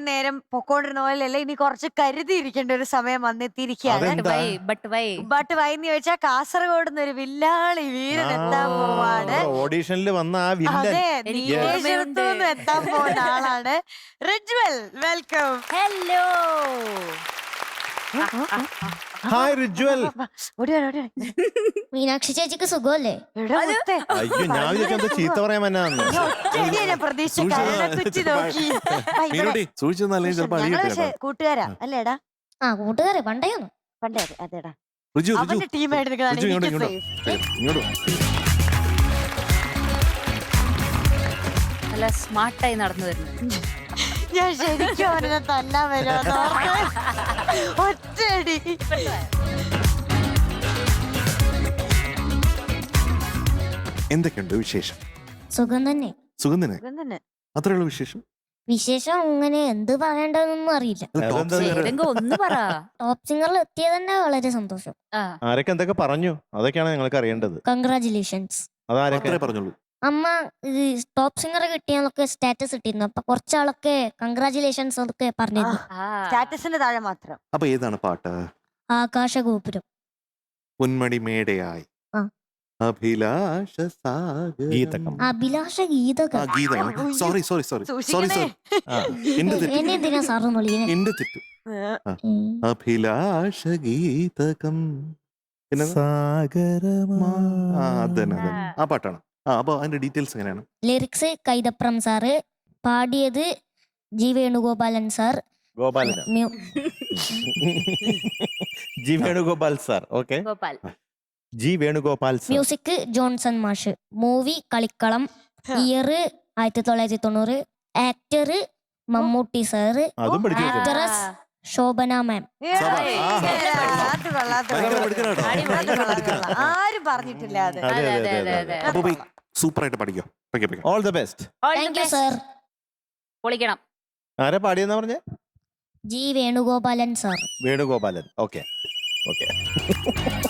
ഇത്രയും നേരം പൊക്കോണ്ടിരുന്ന പോലെയല്ല. ഇനി കുറച്ച് കരുതിയിരിക്കേണ്ട ഒരു സമയം വന്നെത്തിയിരിക്കുകയാണ്? Why but why. ബട്ട് വൈന്ന് ചോദിച്ചാൽ കാസർഗോഡ് നിന്ന് ഒരു വില്ലാളി വീരൻ എത്താൻ പോവാണ്. ഓഡീഷനിൽ വന്ന ആ വില്ലൻ. അതെ എനിക്ക് നീലേശ്വരത്ത് നിന്ന് എത്താൻ പോകുന്ന ആളാണ്. Rijwal welcome hello hi Rijwal. Meenakshi ചേച്ചിക്ക് സുഖമല്ലേ? അയ്യോ ഞാൻ ചീത്ത പറയാൻ വന്നാന്ന് ചിലപ്പോ കൂട്ടുകാരാ അല്ലേടാ? ആ കൂട്ടുകാരെ പണ്ടേന്നു. പണ്ടേ അതെടാ. റിജു റിജു. ടീമായിട്ട് ഇങ്ങോട്ട് ഇങ്ങോട്ട്. നല്ല സ്മാർട്ടായി നടന്നു വരുന്നത്. ഞാൻ ശരിക്കും അവനെ തല്ലാൻ വരുമെന്ന് ഒറ്റടി ഒറ്റയടി. എന്തൊക്കെയുണ്ട് വിശേഷം? സുഖം തന്നെ. സുഖം തന്നെ? തന്നെ. അത്രയുള്ള വിശേഷം? വിശേഷം അങ്ങനെ എന്ത് പറയണ്ടെന്നൊന്നും അറിയില്ല. ഒന്ന് പറ. ടോപ്പ് സിംഗറിൽ എത്തിയത് തന്നെ വളരെ സന്തോഷം. ആ, ആരൊക്കെ എന്തൊക്കെ പറഞ്ഞു? അതൊക്കെയാണ് ഞങ്ങൾക്ക് അറിയേണ്ടത്. കൺഗ്രാചുലേഷൻസ് അതാരൊക്കെ? അത്രേ പറഞ്ഞുള്ളൂ. അമ്മ ഈ ടോപ്പ് സിംഗർ കിട്ടിയെന്നൊക്കെ സ്റ്റാറ്റസ് ഇട്ടിരുന്നു. അപ്പൊ കുറച്ചാളൊക്കെ കൺഗ്രാചുലേഷൻസ് ഒക്കെ പറഞ്ഞിരുന്നു. ആ. സ്റ്റാറ്റസിന്റെ താഴെ മാത്രം. അപ്പൊ ഏതാണ് പാട്ട്? ആകാശഗോപുരം. പൊന്മണി മേടയായി. ആ. അഭിലാഷ സാഗരം. ഗീതകം. അഭിലാഷ ഗീതക. ആ ഗീതം സോറി സോറി സോറി സോറി സൂക്ഷിക്കണേ. സോറി ആ, എന്റെ തെറ്റ്. എന്നെ എന്തിനാ സാറ് വിളിക്കുന്നത് എന്റെ തെറ്റ്. അഭിലാഷ ഗീതകം. പിന്നെ? സാഗരമാ. ആ അതന്നെ അതന്നെ. ആ പാട്ടാണ്. ആ അപ്പൊ അതിന്റെ ഡീറ്റെയിൽസ് എങ്ങനെയാണ്? ലിറിക്സ് കൈതപ്രം സാറ് പാടിയത് G Venugopalan sir Gopalan. Mu- G Venugopal sir okay Gopal. G Venugopal sir music Johnson Mash. Movie Kalikkalam. Year ആയിരത്തി തൊള്ളായിരത്തി തൊണ്ണൂറ് ആക്ടർ മമ്മൂട്ടി സാറ് അതും പഠിച്ചു വെച്ചോ. ശോഭന മാം സഭ. ആ. അത് കൊള്ളാം, അത് ഭയങ്കര കൊള്ളാം. മിടുക്കനാട്ടോ. അത് അടിപൊളി. കൊള്ളാം, കൊള്ളാം. ആരും പറഞ്ഞിട്ടില്ല അത്. അതെ അതെ, അതെ അതെ, അതെ അതെ. അതെ. അപ്പൊ പോയി. സൂപ്പർ ആയിട്ട് പഠിക്കോ പഠിക്കാം പഠിക്കാം all the best All the thank you best. പൊളിക്കണം. ആരാ പാടിയെന്നാ പറഞ്ഞേ? G Venugopalan sir. Venugopalan. Okay okay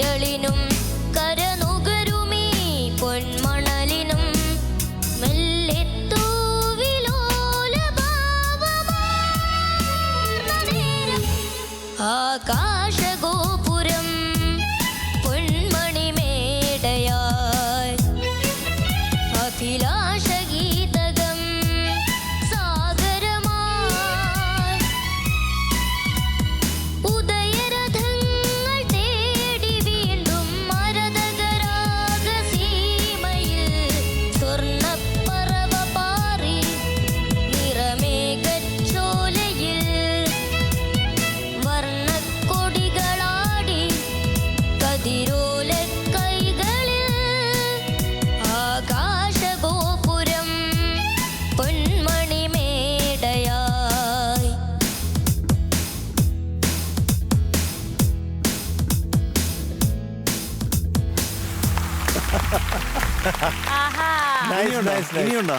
நிழலினும் ഇനിയുണ്ടോ? nice, nice. ഇനിയുണ്ടോ?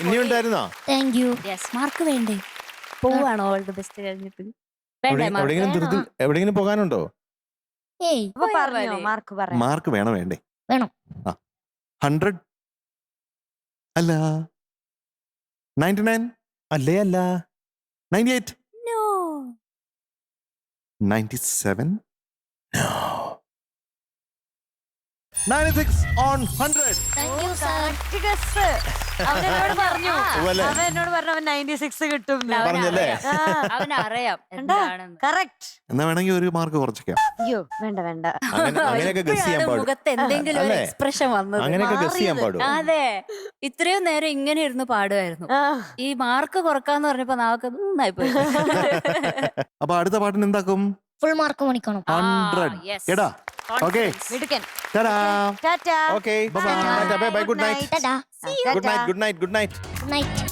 ഇനി ഉണ്ടായിരുന്നോ താങ്ക് യു യെസ് മാർക്ക് വേണ്ടേ? പോവാണോ ഓൾ ദി ബെസ്റ്റ് കഴിഞ്ഞിട്ട്? വേണ്ടേ എവിടെ- മാർക്ക് എവിടെയെങ്കിലും എവിടെയെങ്കിലും പോകാനുണ്ടോ? മാർക്ക് വേണം വേണ്ടേ? വേണം. ആ. ഹൺഡ്രഡ് അല്ല. നയന്റി നയൻ അല്ലേ അല്ല. Ninety eight no ninety seven ninety six on hundred. അവൻ എന്നോട് പറഞ്ഞു. ഉവ്വല്ലേ? അവൻ എന്നോട് പറഞ്ഞു അവൻ നയന്റി സിക്സ് കിട്ടും അവന് പറഞ്ഞല്ലേ? അറിയാം. അവനറിയാം കണ്ടാ? എന്താണെന്ന്. കറക്റ്റ് എന്നാ വേണമെങ്കിൽ ഒരു മാർക്ക് കുറച്ചേക്കാം. അയ്യോ വേണ്ട വേണ്ട. അങ്ങനെ അങ്ങനെയൊക്കെ ഗസ് ചെയ്യാൻ ഇപ്പോഴാണ് പാടും. മുഖത്ത് എന്തെങ്കിലും ഒരു അല്ലേ? എക്സ്പ്രഷൻ വന്നത്. അങ്ങനെയൊക്കെ ഗസ് ചെയ്യാൻ. പാടും. അതെ. ഇത്രയും നേരം ഇങ്ങനെ ഇരുന്ന് പാടുമായിരുന്നു. ആ, ഈ മാർക്ക് കുറക്കാന്ന് പറഞ്ഞപ്പോ നാവൊക്കെ നന്നായി പോയി. അപ്പൊ അടുത്ത പാട്ടിന് എന്താക്കും? ഫുൾ മാർക്ക് മണിക്കണം ഹൺഡ്രഡ്. എടാ ഓക്കെ മിടുക്കൻ ടാ tata okay bye bye good night tata good night good night night